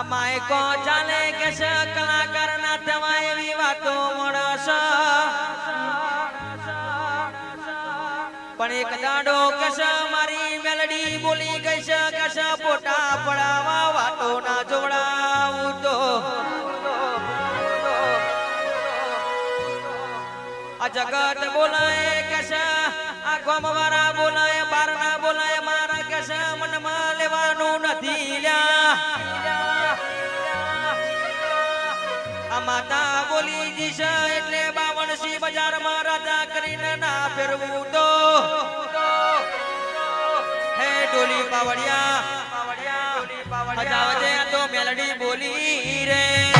આ માયકો ચાલે કે છે કલાકાર ના તેમાં એવી વાતો મળશે પણ એક દાડો કશ મારી મેલડી બોલી ગઈ છે કશ પોટા પડાવા વાતો ના જોડાવું તો. આ જગત બોલાય કશ આ ગોમવાળા બોલાય, બારના બોલાય, મારા કશ મનમાં લેવાનું નથી લ્યા. બોલી જીશે એટલે બાવણસી બજારમાં રાજા કરીને ના ફેરવું તો. હે ડોલી પાવડિયા, હજાવજે તો મેલડી બોલી રે.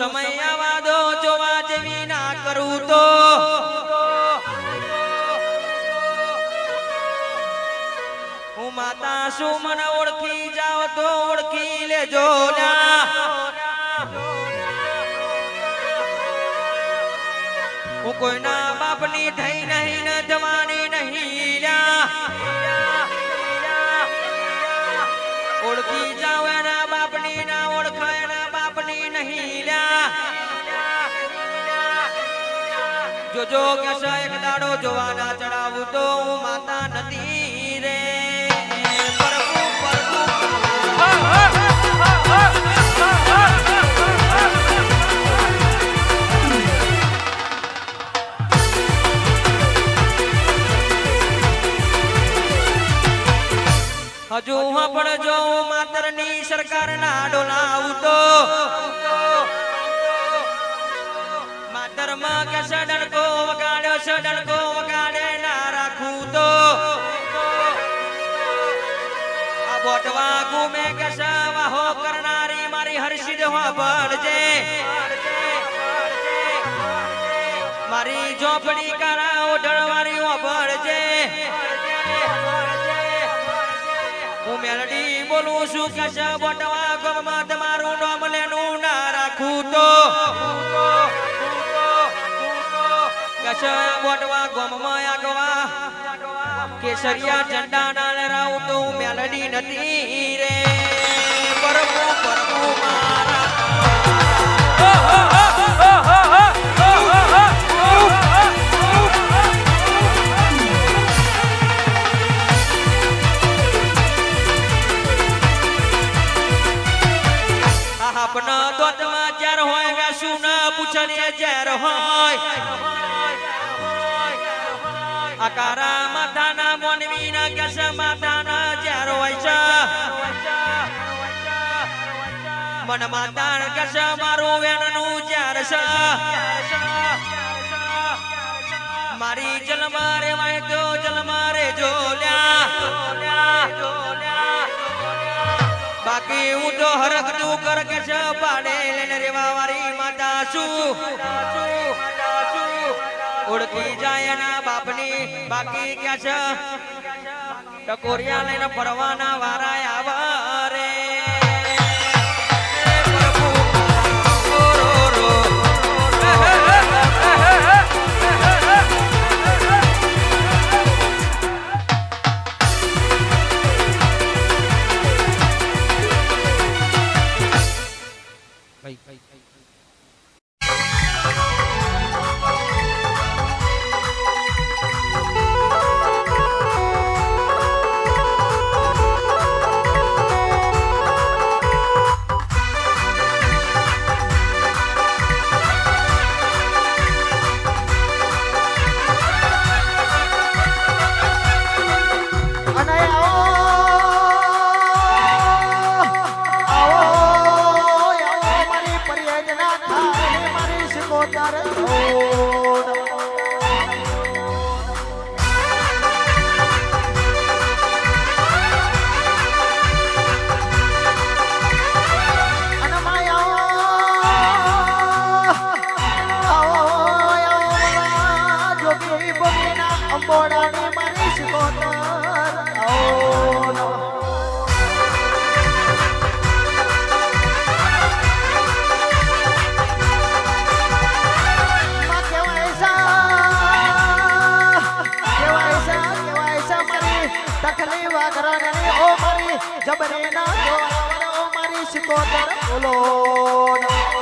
સમય આવા દો, જોવા જેવી ના કરું તો. હું માતા શું મને ઓળખી જાઓ તો ઓળખી લેજો ના. હું કોઈના બાપની થઈ નહીં ને જવાની જોજો કે છે એક દાડો જોવાના ચડાવું તો હું માતા નથી રે. પ્રભુ પ્રભુ હજુ હું પણ જો માતરની સરકારના ડોલાવું તો. માતરમાં કે છે ડણકો વગાડ્યો છે ડણકો વગાડે ના રાખું તો બોટવા ગુમે કે છે વાહો કરનારી મારી હર્ષિદ પડજે મારી ઝોપડી કારા ઓઢણવારી પડજે હું મેલડી બોલું છું કે છે બોટવા ગમમાં તમારું નામ લેનું ના રાખું તો કે બોટવા ગમમાં આગવા કેસરિયા ઝંડા ના રાઉ તો મેલડી નથી રે પ્રભુ પ્રભુ મારા આ પૂછને ઝેર હોય. અકારા કારા માથાના મોનવીના કેસ માથાના ઝેર હોય છે. મન માતાણ કેસ મારું વેણનું ઝેર છે. મારી જલમારે વાય તો જલમારે જોલ્યા. બાકી હું તો હરખ તું કર કે છે પાડે માતા છું ઓળખી જાય એના બાપની બાકી ક્યાં છે? ટકોરિયા લઈને ફરવાના વારા આવા ઘોડાને મનીષ કોતર. ઓ નમઃ. તકલી વાગરણની ઓ મારી જબરી ના ઓ મારી શિકોતર બોલો ના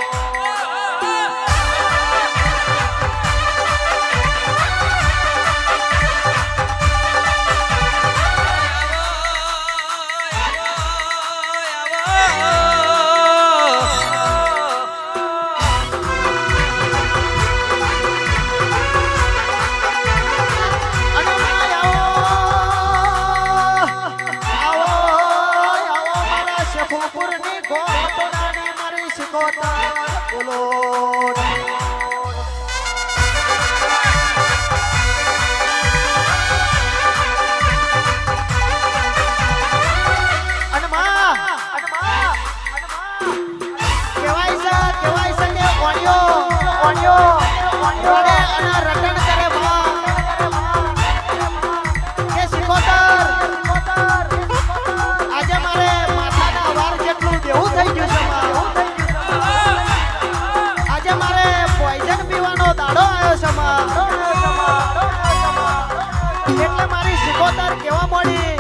એટલે મારી સિકોતર કેવા મળી?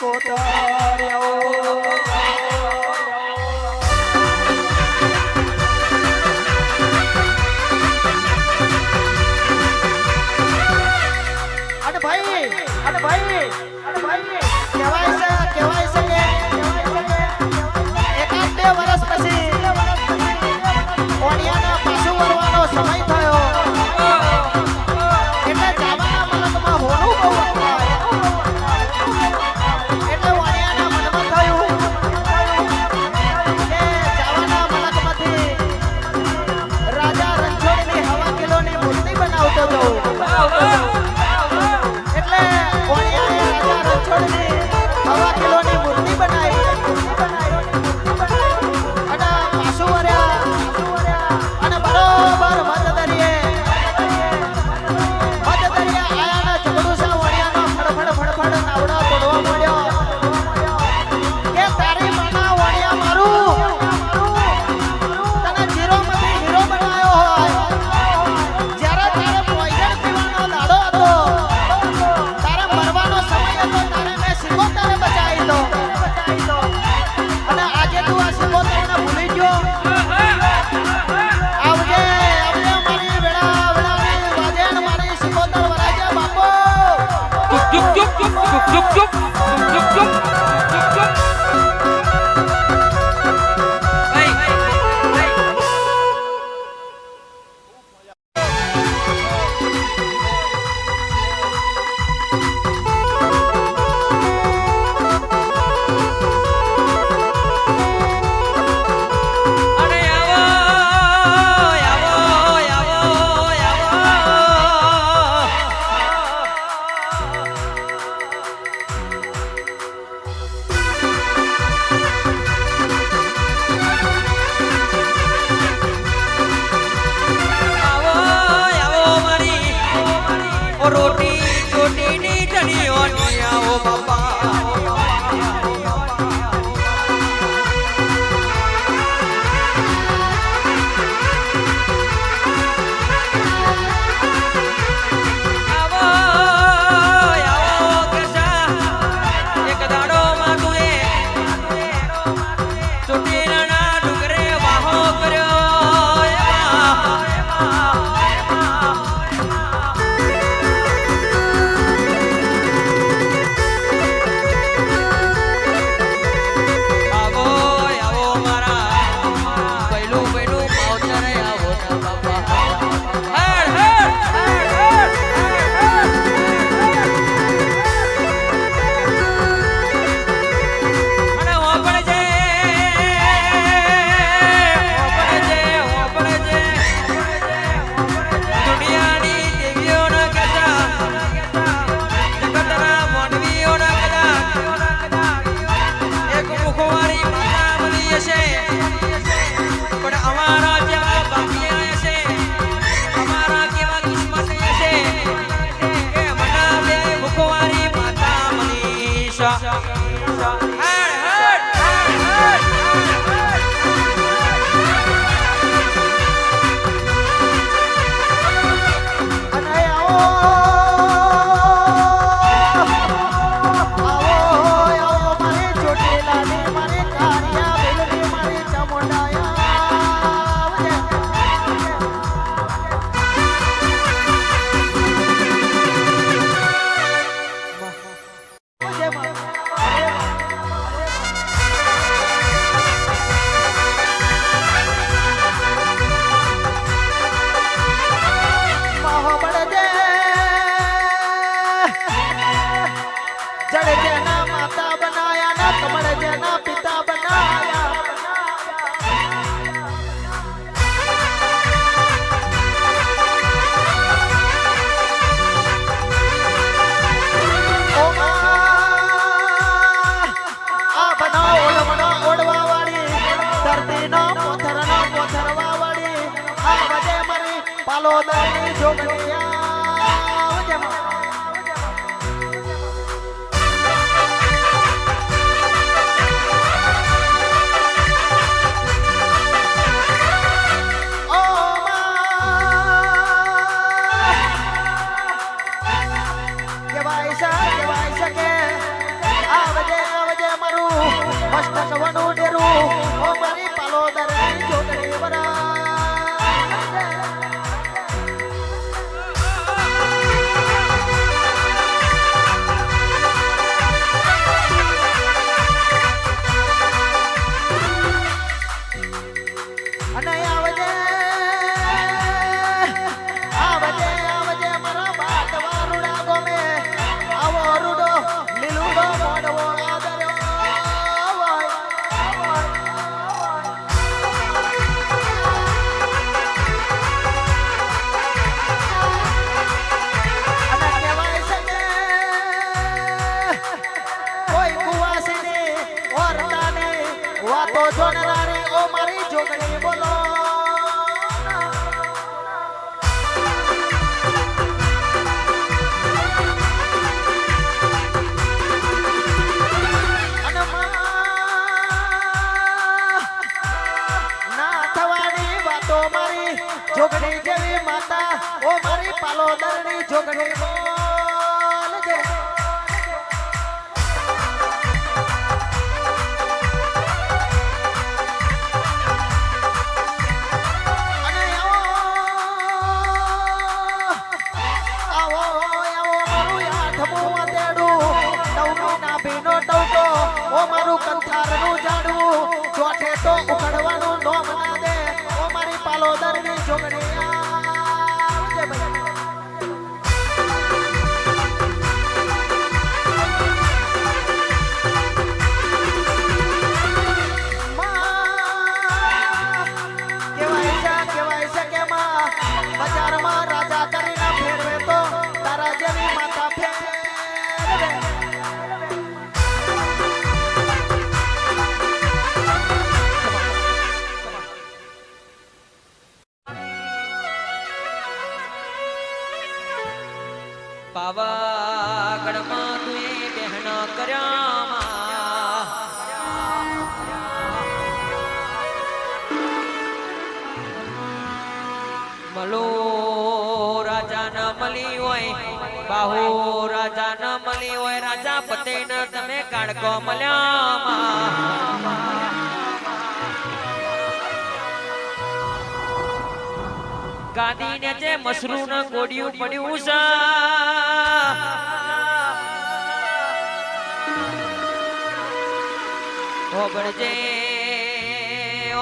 કોતર્યો સમય થયો. એટલે જાવાના મલકમાં હોનું બહુ Zıp zıp. Zıp zıp zıp. ゃ મારી પાલોદરની જોગણીયા વજે માં. ઓ માં, કહેવાય છે કહેવાય છે કે આવજે આવજે મારું મસ્તક વનું ડેરું ઓ મારી જોગણી જેવી માતા ઓ મારી પાલોદરની જોગણી. મારું કંથારનું ઝાડવું ચોથે તો કાળકો મળ્યામાં ગાદી ને જે મસરૂ ન કોડિયું પડ્યું છે. ઓગણજે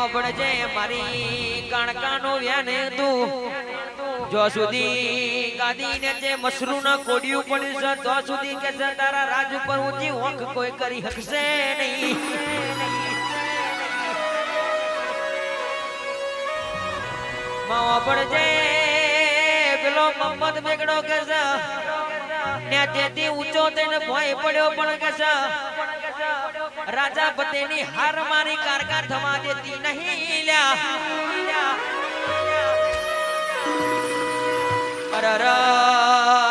ઓગણજે મારી કણકાનું વ્યાને તું જો સુધી ગાદી ને જે મશરૂના કોડિયું પડ્યું છે, તો સુધી કે છે, તારા રાજ ઉપર ઊંચી ઓંખ કોઈ કરી શકશે નહીં. માવા પડજે, પેલો મમ્મદ બેગડો કે છે, ને તેથી ઊંચો થઈને ભોય પડ્યો પણ કે છે, રાજા પતેની હાર મારી કારકા થવા દેતી નહીં લ્યા. parará.